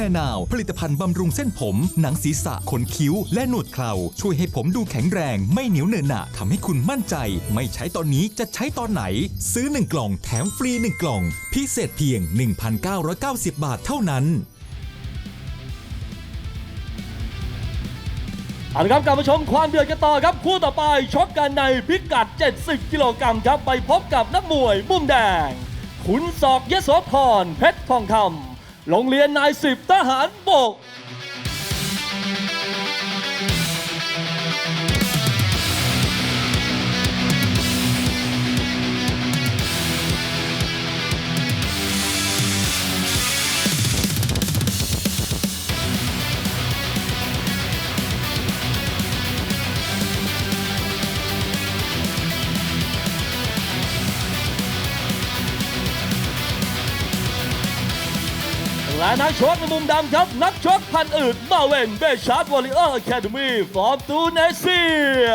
Hair Now ผลิตภัณฑ์บำรุงเส้นผม หนังศีรษะขนคิ้ว และหนวดเคราช่วยให้ผมดูแข็งแรง ไม่เหนียวเนอะหนะทำให้คุณมั่นใจ ไม่ใช้ตอนนี้จะใช้ตอนไหน ซื้อ 1 กล่องแถมฟรี 1 กล่อง พิเศษเพียง 1,990 บาทเท่านั้นเอาละครับกลับมาชมความเดือดกันต่อครับ คู่ต่อไปชกกันในพิกัด 70 กิโลกรัมครับ ไปพบกับนักมวยมุมแดง ขุนศอกยโสธรเพชรทองคำ โรงเรียนนายสิบทหารบก ชกในมุมดำครับ นักชกพันอื่นมาเวนเบชาร์ดวอลเลอร์แคดมีฟอร์มตูเนเซีย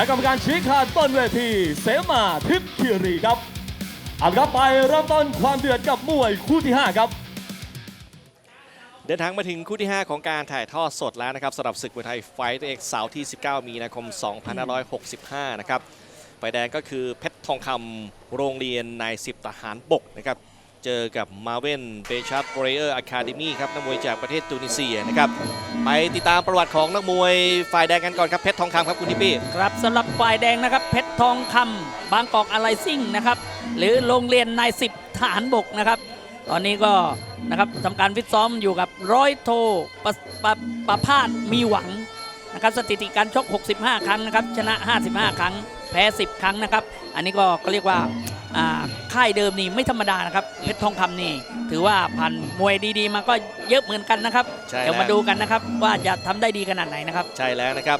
และกรรมการชี้ขาดต้นเวทีเสมาทิพย์คีรีครับเอาละครับไปเริ่มต้นความเดือดกับมวยคู่ที่ 5 ครับเดินทางมาถึงคู่ที่ 5 ของการถ่ายทอดสดแล้วนะครับสำหรับศึกมวยไทยไฟท์เอกเสาร์ที่ 19 มีนาคม 2565 นะครับไฟแดงก็คือเพชรทองคำโรงเรียนนายสิบทหารบกนะครับ เจอกับมาเวนเบชัตเรเยอร์อะคาเดมี่ครับนักมวยจากประเทศตูนิเซียนะครับ ไปติดตามประวัติของนักมวยฝ่ายแดงกันก่อนครับเพชรทองคำครับคุณทิปี้ครับสำหรับฝ่ายแดงนะครับเพชรทองคำบางกอกอะไรซิ่งนะครับ หรือโรงเรียนนายสิบทหารบกนะครับ ตอนนี้ก็นะครับทำการฟิตซ้อมอยู่กับร้อยโทประประประพาสมีหวังนะครับสถิติการชก 65 ครั้งนะครับชนะ 55 ครั้งแพ้ 10 ครั้งนะครับ อันนี้ก็ก็เรียกว่า ค่ายเดิมนี่ไม่ธรรมดานะครับเพชรทองคำนี่ ถือว่าผ่านมวยดีๆ มาก็เยอะเหมือนกันนะครับใช่เดี๋ยวแล้วมาดูกันนะครับว่าจะทำได้ดีขนาดไหนนะครับ ใช่แล้วนะครับ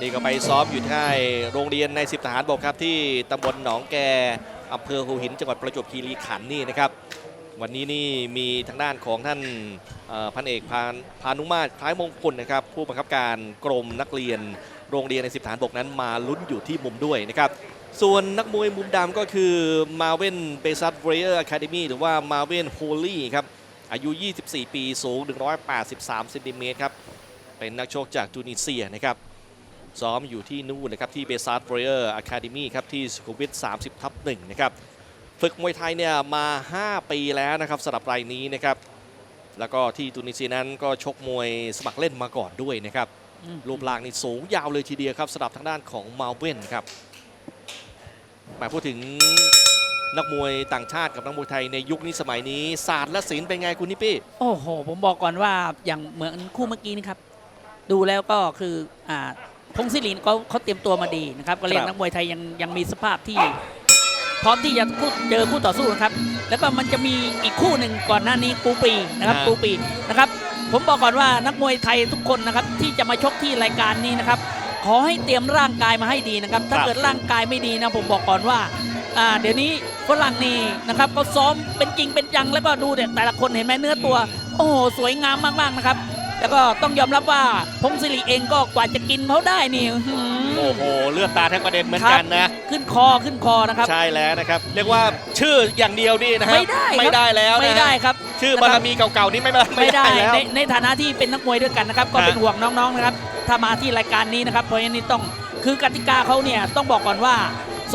นี่ก็ไปซ้อมอยู่ที่โรงเรียนในสิบทหารบกครับที่ตำบลหนองแกอำเภอหูหินจังหวัดประจวบคีรีขันธ์นี่นะครับ วันนี้นี่มีทางด้านของท่านเอ่อพันเอกพานพานุมาตรคล้ายมงคลนะครับ ผู้บังคับการกรมนักเรียนโรงเรียนในสิบฐานบกนั้นมาลุ้นอยู่ที่มุมด้วยนะครับ ส่วนนักมวยมุมดำก็คือมาเวนเบซัตเรเยอร์อะคาเดมีหรือว่ามาเวนโฮลี่ครับ อายุ 24 ปีสูง 183เซนติเมตรครับ เป็นนักโชคจากตูนิเซียนะครับ ซ้อมอยู่ที่นู่นนะครับ ที่เบซัตเรเยอร์อะคาเดมีครับ ที่สุขุมวิท 30 ทับหนึ่งนะครับ ฝึกมวยไทยเนี่ยมา 5 ปีแล้วนะครับสำหรับรายนี้นะครับ แล้วก็ที่ตูนิเซียนั้นก็ชกมวยสมัครเล่นมาก่อนด้วยนะครับอืมรูปร่างนี่สูงยาวเลยทีเดียวครับสำหรับทางด้านของมาเว่นครับ มาพูดถึงนักมวยต่างชาติกับนักมวยไทยในยุคนี้สมัยนี้ศาสตร์และศิลป์เป็นไงคุณนิปี้โอ้โห ผมบอกก่อนว่าอย่างเหมือนคู่เมื่อกี้นี่ครับ ดูแล้วก็คืออ่าพงศิรินเขาเขาเตรียมตัวมาดีนะครับ ก็เรียคกรับนักมวยไทยยังยังมีสภาพที่ พร้อมที่จะคู่เจอคู่ต่อสู้นะครับ แล้วก็มันจะมีอีกคู่หนึ่งก่อนหน้านี้กูปีนะครับกูปีนะครับ ผมบอกก่อนว่านักมวยไทยทุกคนนะครับที่จะมาชกที่รายการนี้นะครับ ขอให้เตรียมร่างกายมาให้ดีนะครับ ถ้าเกิดร่างกายไม่ดีนะผมบอกก่อนว่าอ่าเดี๋ยวนี้ฝรั่งนี่นะครับเขาซ้อมเป็นจริงเป็นจังแล้วก็ดูเนี่ยแต่ละคนเห็นไหมเนื้อตัว โอ้โหสวยงามมากๆนะครับ แล้วก็ต้องยอมรับว่าพงศิริเองก็กว่าจะกินเขาได้นี่อื้อหือโอ้โห เลือดตาแทบกระเด็นเหมือนกันนะ ขึ้นคอขึ้นคอนะครับ ใช่แล้วนะครับ เรียกว่าชื่ออย่างเดียวนี่นะฮะไม่ได้ครับไม่ได้แล้วนะไม่ได้ครับ ชื่อบารมีเก่าๆนี่ไม่ได้ไม่ได้แล้วในในฐานะที่เป็นนักมวยด้วยกันนะครับ ก็ฮะเป็นห่วงน้องๆนะครับ ถ้ามาที่รายการนี้นะครับเพราะฉะนั้นนี่ต้องคือกติกาเขาเนี่ยต้องบอกก่อนว่า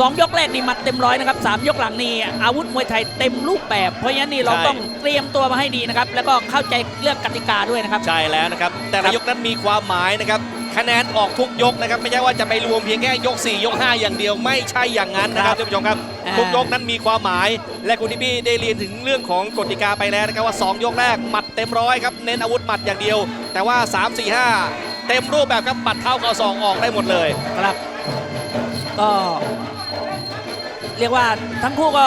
2 ยกแรกนี่หมัดเต็มร้อยนะครับสามยกหลังนี่อาวุธมวยไทยเต็มรูปแบบ เพราะฉะนั้นนี่เราต้องเตรียมตัวมาให้ดีนะครับแล้วก็เข้าใจเรื่องกติกาด้วยนะครับ ใช่แล้วนะครับ แต่ครัละบยกนั้นมีความหมายนะครับคะแนนออกทุกยกนะครับไม่ใช่ว่าจะไปรวมเพียงแค่ยก 4 ยก 5 อย่างเดียว ไม่ใช่อย่างนั้นนะครับท่านผู้ชมครับอ่าทุกยกนั้นมีความหมาย และคุณทิพี่ได้เรียนถึงเรื่องของกติกาไปแล้วนะครับว่า 2 ยกแรกหมัดเต็มร้อยครับเน้นอาวุธหมัดอย่างเดียว แต่ว่า 3 4 5 เต็มรูปแบบครับหมัดเท้าเข่าศอกออกได้หมดเลยครับก็ เรียกว่าทั้งคู่ก็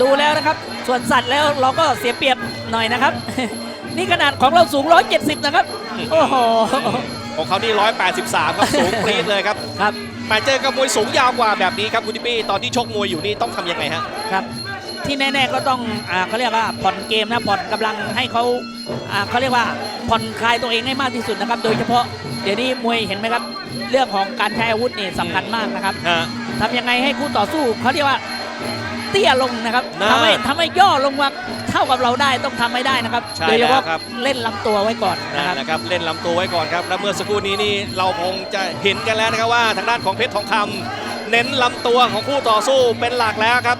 ดูแล้วนะครับ ส่วนสัตว์แล้วเราก็เสียเปรียบหน่อยนะครับ นี่ขนาดของเราสูง 170 นะครับ โอ้โห ของเขานี่ 183 ครับ สูงปรี๊ดเลยครับ ครับมาเจอกับมวยสูงยาวกว่าแบบนี้ครับคุณทิปปี้ตอนที่ชกมวยอยู่นี่ต้องทำยังไงฮะ ครับ ที่แน่ๆก็ต้องอ่าเขาเรียกว่าผ่อนเกมนะผ่อนกำลังให้เขาอ่าเขาเรียกว่าผ่อนคลายตัวเองให้มากที่สุดนะครับ โดยเฉพาะเดี๋ยวนี้มวยเห็นไหมครับ เรื่องของการใช้อาวุธนี่สำคัญมากนะครับ ฮะ ทำยังไงให้คู่ต่อสู้เขาเรียกว่าเตี้ยลงนะครับนะทำให้ทำให้ย่อลงมาเท่ากับเราได้ต้องทำให้ได้นะครับใช่โดยเฉพาะแล้วครับ เล่นลำตัวไว้ก่อนนั่นะนครับ นะครับเล่นลำตัวไว้ก่อนครับ แล้วเมื่อสักครู่นี้นี่เราคงจะเห็นกันแล้วนะครับว่าทางด้านของเพชรทองคำเน้นลำตัวของคู่ต่อสู้เป็นหลักแล้วครับ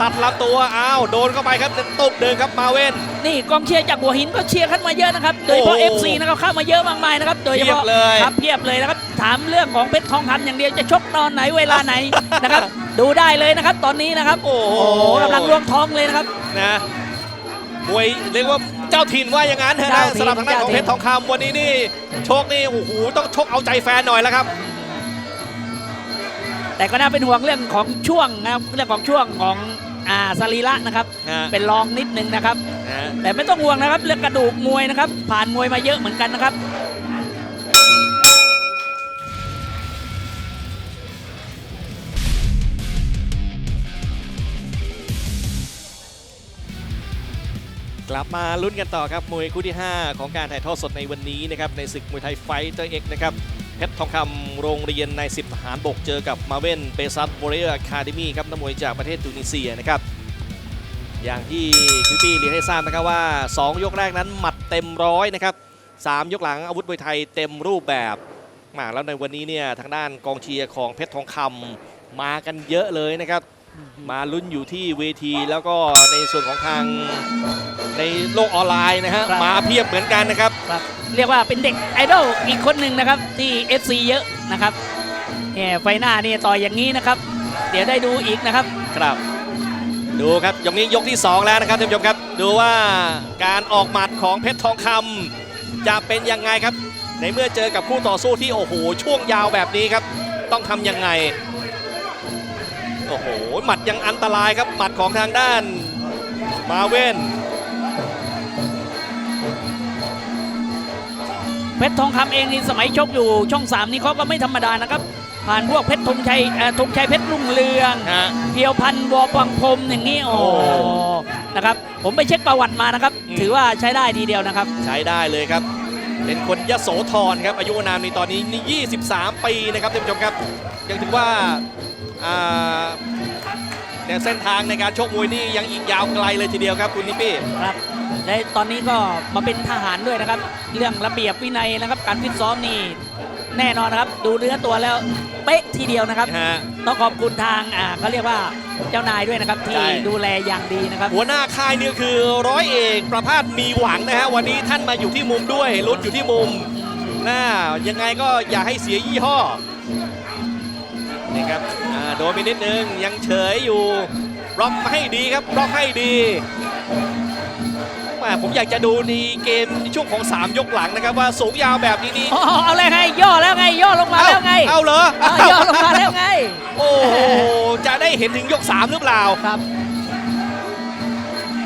ตัดลำตัวอ้าวโดนเข้าไปครับตุบเดินครับมาเว่น นี่กองเชียร์จากหัวหินก็เชียร์ขึ้นมาเยอะนะครับ โดยเฉพาะ โอ้ FC นะครับเข้ามาเยอะมากมายนะครับ โดยเฉพาะเพียบเลย ครับเพียบเลยนะครับ ถามเรื่องของเพชรทองคำอย่างเดียวจะชกตอนไหนเวลาไหนนะครับ ดูได้เลยนะครับตอนนี้นะครับ โอ้โหกำลังล้วงท้องเลยนะครับนะมวยเรียกว่าเจ้าถิ่นว่าอย่างนั้นเถอะนะเจ้าถิ่นสำหรับทางด้านของเจ้าถิ่เพนชรทองคำวันนี้นี่โชคนี่โอ้โหต้องชกเอาใจแฟนหน่อยแล้วครับ แต่ก็น่าเป็นห่วงเรื่องของช่วงนะครับเรื่องของช่วงของอ่าสรีระนะครับฮะเป็นรองนิดนึงนะครับนะแต่ไม่ต้องห่วงนะครับเรื่องกระดูกมวยนะครับ ผ่านมวยมาเยอะเหมือนกันนะครับ กลับมาลุ้นกันต่อครับมวยคู่ที่ 5 ของการถ่ายทอดสดในวันนี้นะครับในศึกมวยไทยไฟเตอร์เอ็กนะครับเพชรทองคำโรงเรียนในสิบทหารบกเจอกับมาเว่นเปซัสโบเรียคาเดมี่ครับนักมวยจากประเทศตูนิเซียนะครับอย่างที่พี่ปี้เรียนให้ทราบนะครับว่า 2 ยกแรกนั้นหมัดเต็มร้อยนะครับสามยกหลังอาวุธมวยไทยเต็มรูปแบบมาแล้วในวันนี้เนี่ยทางด้านกองเชียร์ของเพชรทองคำมากันเยอะเลยนะครับ มาลุ้นอยู่ที่เวที แล้วก็ในส่วนของทางในโลกออนไลน์นะฮะครับ มาเพียบเหมือนกันนะครับ ครับเรียกว่าเป็นเด็กไอดอลอีกคนหนึ่งนะครับ ที่ FC เยอะนะครับเนี่ยไฟหน้านี่ต่อยอย่างนี้นะครับ เดี๋ยวได้ดูอีกนะครับ ครับ ดูครับยกนี้ยกที่ 2 แล้วนะครับท่านผู้ชมครับ ดูว่าการออกหมัดของเพชรทองคำจะเป็นยังไงครับ ในเมื่อเจอกับคู่ต่อสู้ที่โอ้โหช่วงยาวแบบนี้ครับ ต้องทำยังไง โอ้โห หมัดยังอันตรายครับ หมัดของทางด้านมาเว่นเพชรทองคำเองนี่สมัยชกอยู่ช่องสามนี่เขาก็ไม่ธรรมดานะครับ ผ่านพวกเพชรธงชัยเอ่อธงชัยเพชรรุ่งเรืองฮะ เพียวพันธ์วอปังพรมอย่างนี้โอ้โอ้ นะครับ ผมไปเช็คประวัติมานะครับอืมถือว่าใช้ได้ทีเดียวนะครับ ใช้ได้เลยครับ เป็นคนยโสธรครับ อายุอานามในตอนนี้นี่ 23 ปีนะครับท่านผู้ชมครับ ยังถือว่า อ่าเนี่ยเส้นทางในการชกมวยนี่ยังอีกยาวไกลเลยทีเดียวครับคุณนิปปี้ครับและตอนนี้ก็มาเป็นทหารด้วยนะครับ เรื่องระเบียบวินัยนะครับ การฟิตซ้อมนี่แน่นอนนะครับ ดูเนื้อตัวแล้วเป๊ะทีเดียวนะครับฮะต้องขอบคุณทางอ่าเขาเรียกว่าเจ้านายด้วยนะครับ ที่ใช่ดูแลอย่างดีนะครับ หัวหน้าค่ายนี่คือร้อยเอกประภาสมีหวังนะฮะวันนี้ท่านมาอยู่ที่มุมด้วยลุ้นอยู่ที่มุมน่ายังไงก็อย่าให้เสียยี่ห้อ นี่ครับอ่าโดนไปนิดนึงยังเฉยอยู่บล็อกให้ดีครับบล็อกให้ดีแหม่ผมอยากจะดูในเกมในช่วงของ 3 ยกหลังนะครับว่าสูงยาวแบบนี้นี่อ๋อเอาเลยไงย่อแล้วไงย่อลงมาแล้วไง เอาเหรอเออย่อลงมาแล้วไง โอ้โหจะได้เห็นถึงยก 3 หรือเปล่าครับ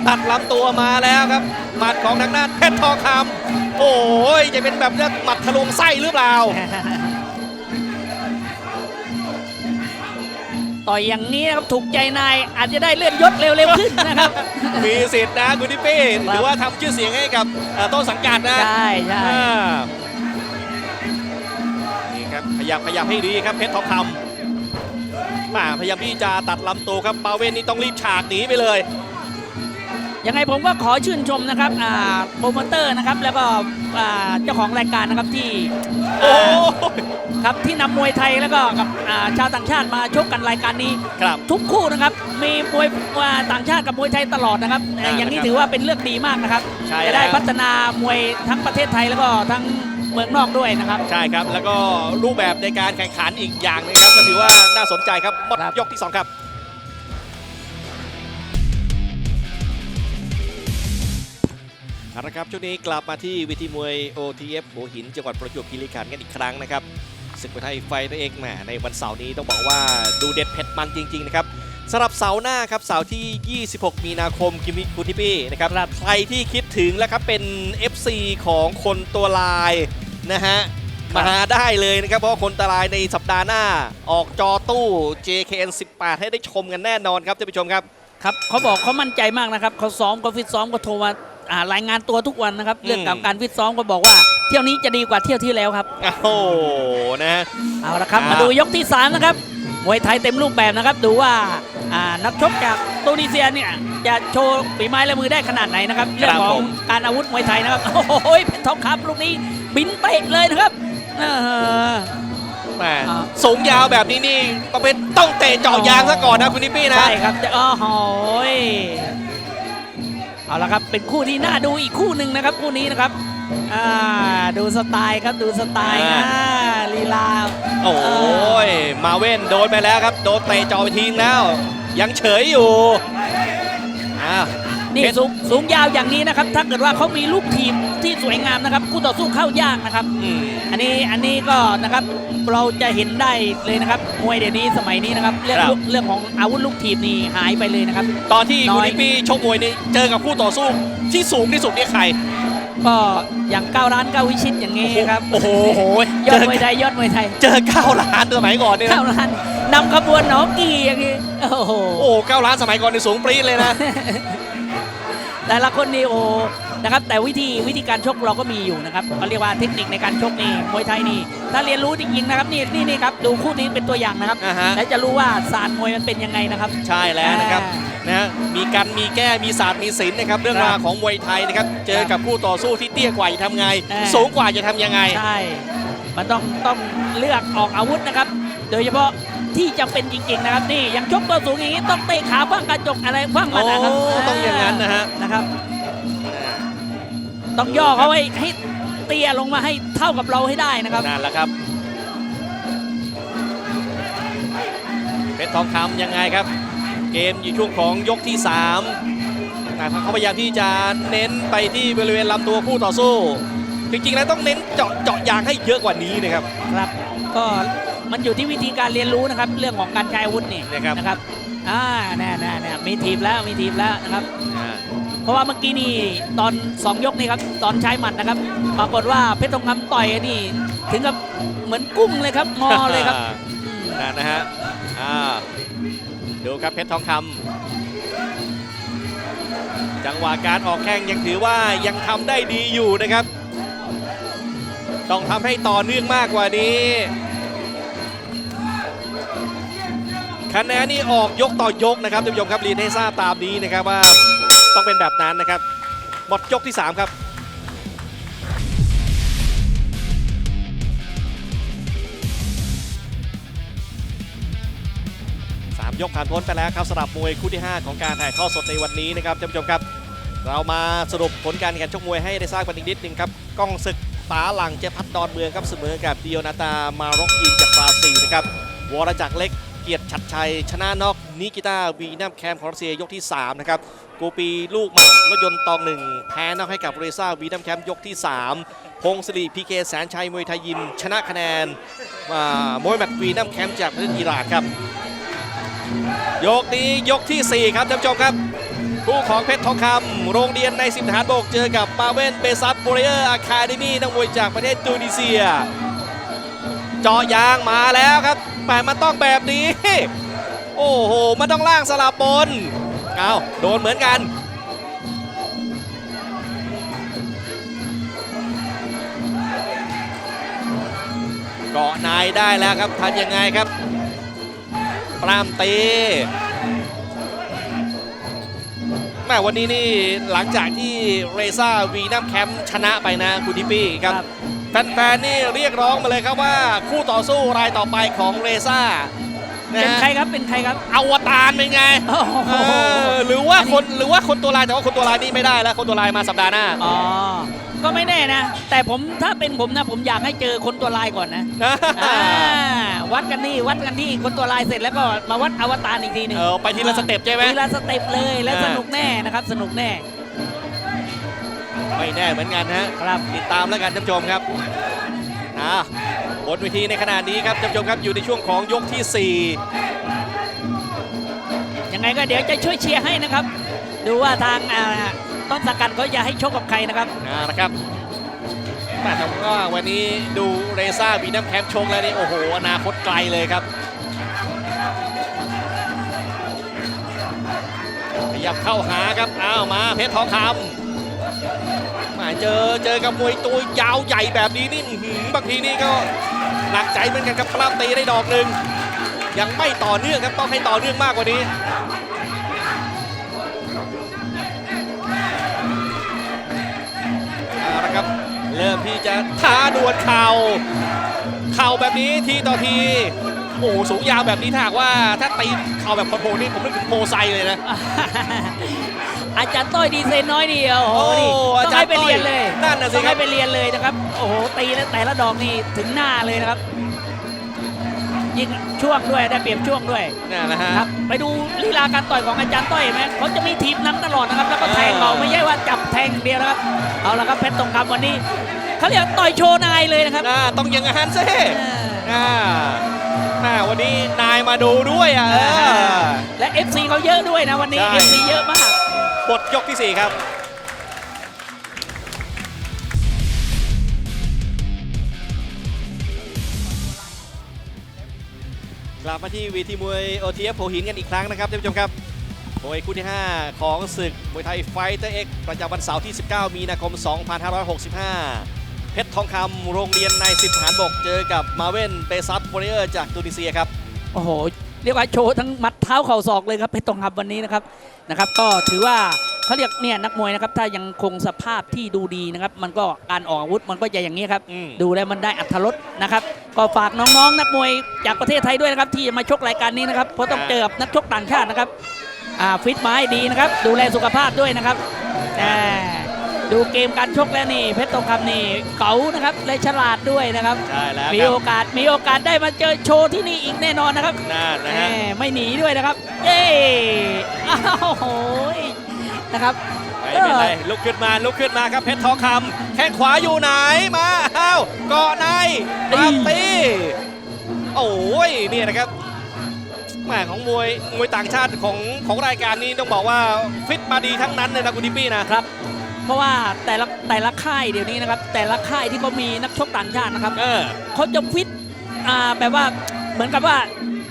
ตัดลำตัวมาแล้วครับหมัดของทางด้านเพชรทองคำโอ้ยจะเป็นแบบนี้หมัดทะลวงไส้หรือเปล่า ต่อยอย่างนี้นะครับถูกใจนายอาจจะได้เลื่อนยศเร็วๆขึ้นนะครับ มีสิทธิ์นะคุณทิปปี้หรือว่าทำชื่อเสียงให้กับเอ่อต้นสังกัดนะใช่ใช่อ่านี่ครับพยายามพยายามให้ดีครับเพชรทองคำมาพยายามที่จะตัดลำตัวครับปาเวนนี่ต้องรีบฉากหนีไปเลย ยังไงผมก็ขอชื่นชมนะครับอ่าโปรโมเตอร์นะครับแล้วก็อ่าเจ้าของรายการนะครับที่โอ้อ่า ย ครับที่นำมวยไทยแล้วก็กับอ่าชาวต่างชาติมาชกกันรายการนี้ครับทุกคู่นะครับมีมวยอ่าต่างชาติกับมวยไทยตลอดนะครับเอ่ออย่างนี้นะครับถือว่าเป็นเรื่องดีมากนะครับใช่จะได้แล้วพัฒนามวยทั้งประเทศไทยแล้วก็ทั้งเมืองนอกด้วยนะครับ ใช่ครับ แล้วก็รูปแบบในการแข่งขันอีกอย่างหนึงครับก็ถือว่าน่าสนใจครับหมดครับยกที่ 2 ครับเอาละครับช่วงนี้กลับมาที่เวิธีมวย OTF หัวหินจังหวัดประจวบคีรีขันธ์กันอีกครั้งนะครับ ศึกมวยไทยไฟต์ตัวเองแหมในวันเสาร์นี้ต้องบอกว่าดูเด็ดเผ็ดมันจริงๆนะครับสำหรับเสาร์หน้าครับเสาร์ที่ 26 มีนาคมกิมมิคุณทิปี้นะครับใครที่คิดถึงแล้วครับเป็น FC ของคนตัวลายนะฮะครับมาได้เลยนะครับ เพราะว่าคนตัวลายในสัปดาห์หน้า ออกจอตู้ JKN 18 ให้ได้ชมกันแน่นอนครับท่านผู้ชมครับ ครับเขาบอกเขามั่นใจมากนะครับเขาซ้อมก็ฟิตซ้อมก็โทรมาอ่ารายงานตัวทุกวันนะครับ เรื่องกับการฟิตซ้อมก็บอกว่า เที่ยวนี้จะดีกว่าเที่ยวที่แล้วครับ โอ้โหนะฮะเอาละครับอ่ามมาดูยกที่ 3 นะครับมวยไทยเต็มรูปแบบนะครับ ดูว่าอ่านักชกจากตูนิเซียเนี่ยจะโชว์ฝีไม้และมือได้ขนาดไหนนะครับเรื่องของการอาวุธมวยไทยนะครับ โอ้โหเพชรทองคำลูกนี้บินเตะเลยนะครับเออแหมอ่าสูงยาวแบบนี้นี่ต้องเป็นต้องเตะเจาะยางซะก่อนนะคุณทิปี้นะใช่ครับจะโอ้โหยเอาละครับเป็นคู่ที่น่าดูอีกคู่หนึ่งนะครับคู่นี้นะครับ อ่าดูสไตล์ครับดูสไตล์นะลีลาโอ้ยมาเว่นโดนไปแล้วครับ โดนเตะเจอไปทิ้งแล้ว ยังเฉยอยู่อ้าวนี่เพชรสูงสูงยาวอย่างนี้นะครับ ถ้าเกิดว่าเขามีลูกทีมที่สวยงามนะครับคู่ต่อสู้เข้ายากนะครับ อืม อันนี้อันนี้ก็นะครับเราจะเห็นได้เลยนะครับมวยเดี๋ยวนี้สมัยนี้นะครับเรื่องครับลูกเรื่องของอาวุธลูกทีมนี่หายไปเลยนะครับ ตอนที่น้คุณอยทิปี้ชกมวยนี่เจอกับคู่ต่อสู้ที่สูงที่สุดนี่ใคร ก็อย่างก้าวร้านก้าววิชิตอย่างนี้ครับโอ้โหยเจอดอมวยไทยยอดมวยไทยเจอเก้าล้านสมัยก่อนเนี่ยก้าวร้านนำขบวนหนองกีอย่างนี้โอ้โหโอ้เก้าล้านสมัยก่อนนี่สูงปรี๊ดเลยนะ แต่ละคนนี่โอ้นะครับแต่วิธีวิธีการชกเราก็มีอยู่นะครับเขาเรียกว่าเทคนิคในการชกนี่มวยไทยนี่ ถ้าเรียนรู้จริงๆนะครับนี่นี่นี่ครับดูคู่นี้เป็นตัวอย่างนะครับอ่าฮะ และจะรู้ว่าศาสตร์มวยมันเป็นยังไงนะครับ ใช่แล้วนะครับอ่านะฮะมีกันมีแก้มีศาสตร์มีศิลป์นะครับเรื่องครับราวของมวยไทยนะครับเจอกับคู่ต่อสู้ที่เตี้ยกว่าจะทำไง อ่า สูงกว่าจะทำยังไง ใช่ มันต้องต้องเลือกออกอาวุธนะครับ โดยเฉพาะที่จำเป็นจริง ๆ นะครับ นี่อย่างชกตัวสูงอย่างนี้ต้องเตะขาฟังกระจกอะไรฟังมันนะครับโอ้ต้องอย่างนั้นนะฮะ นะครับ ต้องย่อเขาให้ให้เตี้ยลงมาให้เท่ากับเราให้ได้นะครับนั่นแหละครับเพชรทองคำยังไงครับ เกมอยู่ช่วงของยกที่3แต่เขาพยายามที่จะเน้นไปที่บริเวณลำตัวคู่ต่อสู้ จริงๆแล้วต้องเน้นเจาะเจาะยางให้เยอะกว่านี้นะครับ ครับ ก็ มันอยู่ที่วิธีการเรียนรู้นะครับ เรื่องของการใช้อาวุธนี่นะครับ นะครับอ่าแน่แน่แน่มีทีมแล้วมีทีมแล้วนะครับ อ่าเพราะว่าเมื่อกี้นี่ตอน 2 ยกนี่ครับตอนใช้หมัดนะครับ ปรากฏว่าเพชรทองคำต่อยนี่ ถึงกับเหมือนกุ้งเลยครับงอเลยครับอืมนั่นนะฮะอ่าดูครับเพชรทองคำจังหวะการออกแข้งยังถือว่ายังทำได้ดีอยู่นะครับ ต้องทำให้ต่อเนื่องมากกว่านี้ คะแนนนี่ออกยกต่อยกนะครับท่านผู้ชมครับรีนให้ทราบตามนี้นะครับว่าต้องเป็นแบบนั้นนะครับหมดยกที่ 3 ครับสามยกผ่านพ้นไปแล้วครับสำหรับมวยคู่ที่ 5 ของการถ่ายทอดสดในวันนี้นะครับท่านผู้ชมครับ เรามาสรุปผลการแข่งชกมวยให้ได้ทราบกันอีกนิดนึงครับก้องศึกตาหลังเจพัฒดอนเมืองครับเสมอกับดิโอนาตามาร็อกยินจากบราซิลนะครับวรจักรเล็ก เกียรติชัดชัย ชนะนอกนิกิต้าวีนัมแคมของรัสเซียยกที่ 3 นะครับกูปีลูกหมากรถยนต์ตองหนึ่งแพ้นอกให้กับเรซ่าวีนัมแคมยกที่ 3 พงศิริพีเคแสนชัยมวยไทยยิม ชนะคะแนนมวยแมตวีนัมแคมจากประเทศอิหร่านครับ ยกนี้ยกทีสี่ 4 ครับท่านผู้ชมครับคู่ของเพชรทองคำโรงเรียนในสิบทหารบกเจอกับมาเวนเบซับโบเรเออร์อะคาเดมี่นักมวยจากประเทศตูนิเซีย จาะยางมาแล้วครับแต่มันต้องแบบนี้ โอ้โห มันต้องล่างสลับบนเอาโดนเหมือนกัน เกาะนายได้แล้วครับทำยังไงครับ ปรามตีแม่วันนี้นี่หลังจากที่เรซ่าวีนัมแคมป์ชนะไปนะคุณทิปปี้ครับ แฟนๆนี่เรียกร้องมาเลยครับว่า คู่ต่อสู้รายต่อไปของเรซ่านะเป็นฮะใครครับเป็นใครครับอวตารเป็นไงโอ้โหเออหรือว่าคนหรือว่าคนตัวลายแต่ว่าคนตัวลายนี่ไม่ได้แล้วคนตัวลายมาสัปดาห์หน้าอ๋อก็ไม่แน่นะ แต่ผมถ้าเป็นผมนะ ผมอยากให้เจอคนตัวลายก่อนนะอ่าวัดกันนี่วัดกันที่คนตัวลายเสร็จแล้วก็มาวัดอวตารอีกทีหนึ่งเออไปทีละสเต็ปใช่ไหมทีละสเต็ปเลยและอ่าสนุกแน่นะครับ สนุกแน่ ไม่แน่เหมือนกันฮะครับติดตามแล้วกันท่านผู้ชมครับอ่าบนเวทีในขณะนี้ครับท่านผู้ชมครับอยู่ในช่วงของยกที่4ไงก็เดี๋ยวจะช่วยเชียร์ให้นะครับ ดูว่าทางอ่าต้นสังกัดเขาจะให้ชกกับใครนะครับอ่านะครับแต่ผมก็วันนี้ดูเรซ่าวีนัมแคมป์ชงแล้วนี่โอ้โหอนาคตไกลเลยครับขยับเข้าหาครับอ้าวมาเพชรทองคำมา เจอเจอกับมวยตัวยาวใหญ่แบบนี้นี่บางทีนี่ก็หนักใจเหมือนกันครับปล้ำตีได้ดอกหนึ่งยังไม่ต่อเนื่องครับต้องให้ต่อเนื่องมากกว่านี้เอาละครับ เริ่มที่จะท้าดวลเข่าเข่าแบบนี้ทีต่อทีโอ้โหสูงยาวแบบนี้ถ้าหากว่าถ้าตีเข่าแบบคอนโทรนี่ผมนึกถึงโพไซเลยนะ อาจารย์ต้อยดีเซนน้อยนี่โอ้โหนี่โอ้ต้อาองจารย์ให้ไปเรียนเลยต้อยนั่นน่ะสิต้องครัให้บไปเรียนเลยนะครับ โอ้โหตีแล้วแต่ละดอกนี่ถึงหน้าเลยนะครับ ยิงช่วงด้วยได้เปรียบช่วงด้วยนี่นนะฮะ ครับไปดูลีลาการต่อยของอาจารย์ต้อยเห็นไหมเขาจะมีทีมนำตลอดนะครับ แล้วก็แทงเขาเออ ไม่ใช่ว่าจับแทงอย่างเดียวนะครับ เอาละครับเพชรตรงคำวันนี้เขาเรียกต่อยโชว์นายเลยนะครับอ่าต้องอย่างนั้นสิเอออ่าอ่าวันนี้นายมาดูด้วยอะเออ และ FC เขาเยอะด้วยนะวันนี้ ใช่ FC เยอะมาก บทยกที่สี่ครับกลับมาที่เวีทีมวยโอทีเอฟโผหินกันอีกครั้งนะครับท่านผู้ชมครับมวยคู่ที่ 5 ของศึกมวยไทยไฟเตอร์เอ็กประจำวันเสาร์ที่ 19 มีนาคม 2565 เพชรทองคำโรงเรียนนายสิบทหารบก เจอกับมาเว่นเปซัตวอริเออร์จากตูนิเซียครับ โอ้โห เรียกว่าโชว์ทั้งมัด เท้าเข่าศอกเลยครับเพชรทองคำวันนี้นะครับนะครับ ก็ถือว่าเขาเรียกเนี่ยนักมวยนะครับถ้ายังคงสภาพที่ดูดีนะครับ มันก็การออกอาวุธมันก็จะอย่างนี้ครับ อืม ดูแล้วมันได้อัธรสนะครับ ก็ฝากน้องๆ นักมวยจากประเทศไทยด้วยนะครับ ที่จะมาชกรายการนี้นะครับเพราะต้องเจอกับนักชกต่างชาตินะครับอ่าฟิตมาให้ดีนะครับ ดูแลสุขภาพด้วยนะครับอ่า ดูเกมการชกแล้วนี่ เพชรทองคำนี่เก๋านะครับและฉลาดด้วยนะครับใช่แล้วมีครับโอกาสมีโอกาสได้มาเจอโชว์ที่นี่อีกแน่นอนนะครับนั่นนะแหฮะมไม่หนีด้วยนะครับเย้อ้าวโหยนะครับไม่เป็นไรลุกขึ้นมาลุกขึ้นมาครับเพชรทองคำแข้งขวาอยู่ไหนมาอ้าวเกาะในมาตีโอ้ยเนี่ยนะครับแหมของมวยมวยต่างชาติของของรายการนี้ต้องบอกว่าฟิตมาดีทั้งนั้นเลยนะคุณดิปปี้นะครับ เพราะว่าแต่ละแต่ละค่ายเดี๋ยวนี้นะครับ แต่ละค่ายที่เขามีนักชกต่างชาตินะครับเออเขาจะฟิตอ่าแบบว่าเหมือนกับว่า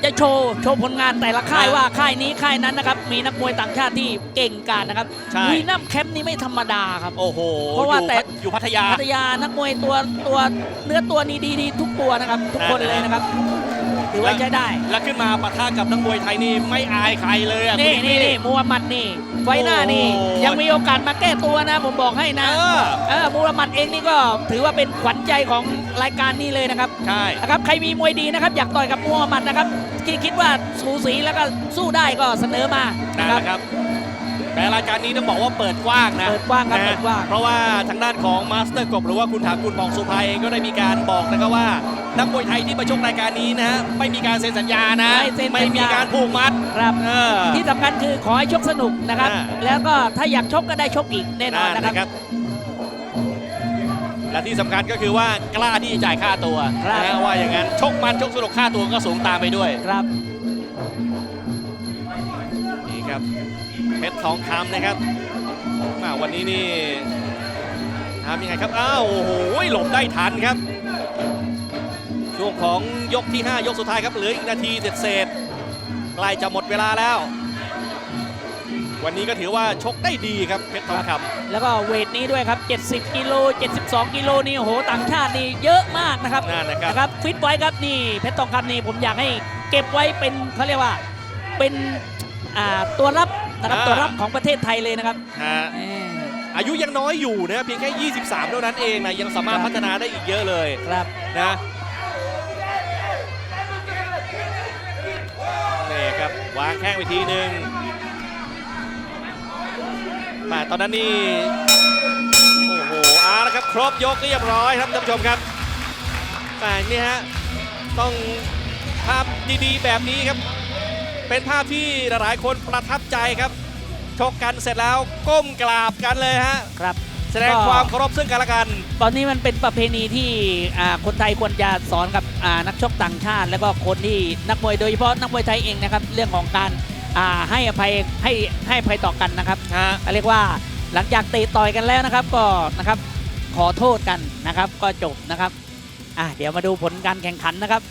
จะโชว์โชว์ผลงานแต่ละค่ายอ่าว่าค่ายนี้ค่ายนั้นนะครับ มีนักมวยต่างชาติที่เก่งกาจนะครับใช่ วีนัมแคมป์นี้ไม่ธรรมดาครับ โอ้โหเพราะว่าอยู่แต่พัทอยู่พัทยา พัทยานักมวยตัวตัวเนื้อตัวนี้ดีๆทุกตัวนะครับ ทุกคนเลยนะครับ ถือว่าใช้ได้ แล้วขึ้นมาปะทะกับนักมวยไทยนี่ไม่อายใครเลยอะนี่คุณนี่ดิปนี่ปี้มูฮัมหมัดนี่ไฟหน้านี่โอ้ยังมีโอกาสมาแก้ตัวนะ ผมบอกให้นะเออเออมูฮัมหมัดเองนี่ก็ถือว่าเป็นขวัญใจของรายการนี้เลยนะครับใช่นะครับใครมีมวยดีนะครับ อยากต่อยกับมูฮัมหมัดนะครับคิดคิดว่าสูสีแล้วก็สู้ได้ก็เสนอมานั่นะนคแหรับละครับแต่รายการนี้ต้องบอกว่าเปิดกว้างนะเปิดกว้างครับนะเปิดกว้างเพราะว่าทางด้านของมาสเตอร์กบหรือว่าคุณถาคุณปองสุภาเองก็ได้มีการบอกนะครับว่า นักมวยไทยที่มาชกรายการนี้นะไม่มีการเซ็นสัญญานะ ไม่เซ็นสัญญา ไม่มีการผูกมัดครับเออ ที่สำคัญคือขอให้ชกสนุกนะครับ อ่า แล้วก็ถ้าอยากชกก็ได้ชกอีกแน่นอนนะครับครับ และที่สำคัญก็คือว่ากล้าที่จะจ่ายค่าตัวครับนะว่าอย่างนั้นชกมันชกสนุกค่าตัวก็สูงตามไปด้วย ครับ นี่ครับเพชรทองคำนะครับมาวันนี้นี่ทำยังไงครับ อ้าวโอ้โหหลบได้ทันครับ ช่วงของยกที่ 5 ยกสุดท้ายครับเหลืออีกนาทีเศษๆใกล้จะหมดเวลาแล้ว วันนี้ก็ถือว่าชกได้ดีครับเพชรทองคแล้วก็เวทนี้ด้วยครับ 70 กิโล 72 กิโลนี่โอ้โหต่างชาตินี่เยอะมากนะครับำนั่นนะครับนะครับฟิตไว้ครับนี่เพชรทองคำนี่ผมอยากให้เก็บไว้เป็นเขาเรียกว่าเป็นอ่าตัวรับนะครับอ่าตัวรับของประเทศไทยเลยนะครับฮะเอออายุยังน้อยอยู่นะเพียงแค่ 23 เท่านั้นเองนะยังสามารถครับพัฒนาได้อีกเยอะเลยครับนะ ครับ วางแข้งไปทีหนึ่งแต่ตอนนั้นนี่ โอ้โหเอาละครับครบยกเรียบร้อยครับท่านผู้ชมครับแต่นี่ฮะต้องภาพดีๆ แบบนี้ครับ เป็นภาพที่หลายๆคนประทับใจครับชกกันเสร็จแล้วก้มกราบกันเลยฮะครับ แสดงความเคารพซึ่งกันและกัน ตอนนี้มันเป็นประเพณีที่อ่าคนไทยควรจะสอนกับอ่านักชกต่างชาติ แล้วก็คนที่นักมวยโดยเฉพาะนักมวยไทยเองนะครับเรื่องของการอ่าให้อภัยให้ให้อภัยต่อกันนะครับฮะ เรียกว่าหลังจากเตะต่อยกันแล้วนะครับก็นะครับขอโทษกันนะครับ ก็จบนะครับอะเดี๋ยวมาดูผลการแข่งขันนะครับ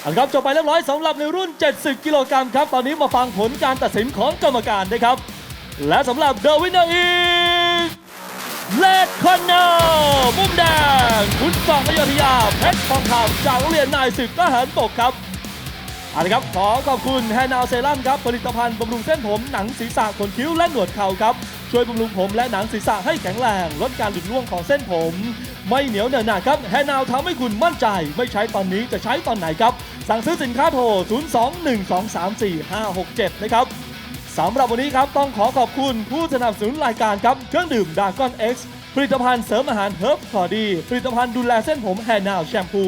เอาละครับจบไปเรียบร้อยสำหรับในรุ่น 70 กิโลกรัมครับ ตอนนี้มาฟังผลการตัดสินของกรรมการนะครับ และสำหรับ The winner is Red Corner มุมแดง คุณสองอยุธยาเพชรทองคำจากโรงเรียนนายสิบทหารบกครับเอาละครับ ขอขอบคุณแฮนาวเซรั่มครับ ผลิตภัณฑ์บำรุงเส้นผมหนังศีรษะขนคิ้วและหนวดเข่าครับ ช่วยบำรุงผมและหนังศีรษะให้แข็งแรง ลดการหลุดร่วงของเส้นผม ไม่เหนียวเหนอะหนาครับแฮนาวทำให้คุณมั่นใจ ไม่ใช้ตอนนี้จะใช้ตอนไหนครับ สั่งซื้อสินค้าโทร 02-1234567 นะครับ สำหรับวันนี้ครับต้องขอขอบคุณผู้สนับสนุนรายการครับเครื่องดื่มดากอน X ผลิตภัณฑ์เสริมอาหารเฮิร์บคอดีผลิตภัณฑ์ดูแลเส้นผมแฮนนาวแชมพู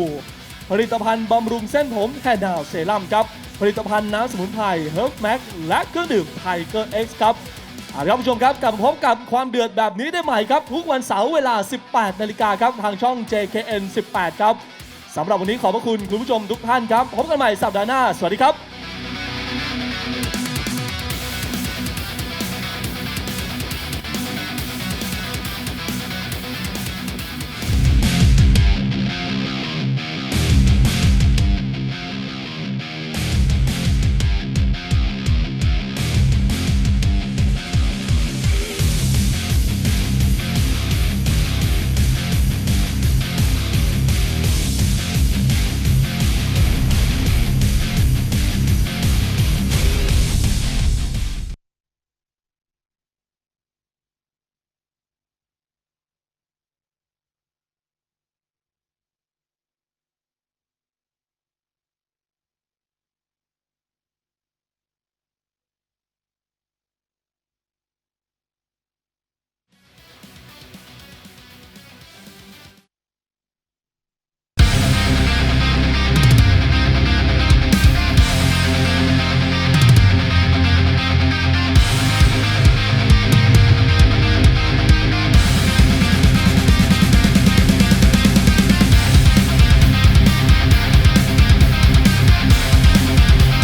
ผลิตภัณฑ์บำรุงเส้นผมแฮนนาวเซรั่มครับผลิตภัณฑ์น้ำสมุนไพรเฮิร์บแม็กและเครื่องดื่มไทเกอร์ X ครับเอาละครับผู้ชมครับกลับมาพบกับความเดือดแบบนี้ได้ใหม่ครับ ทุกวันเสาร์เวลา 18 นาฬิกาครับ ทางช่อง JKN 18 ครับสำหรับวันนี้ขอบพระคุณคุณผู้ชมทุกท่านครับ พบกันใหม่สัปดาห์หน้า สวัสดีครับ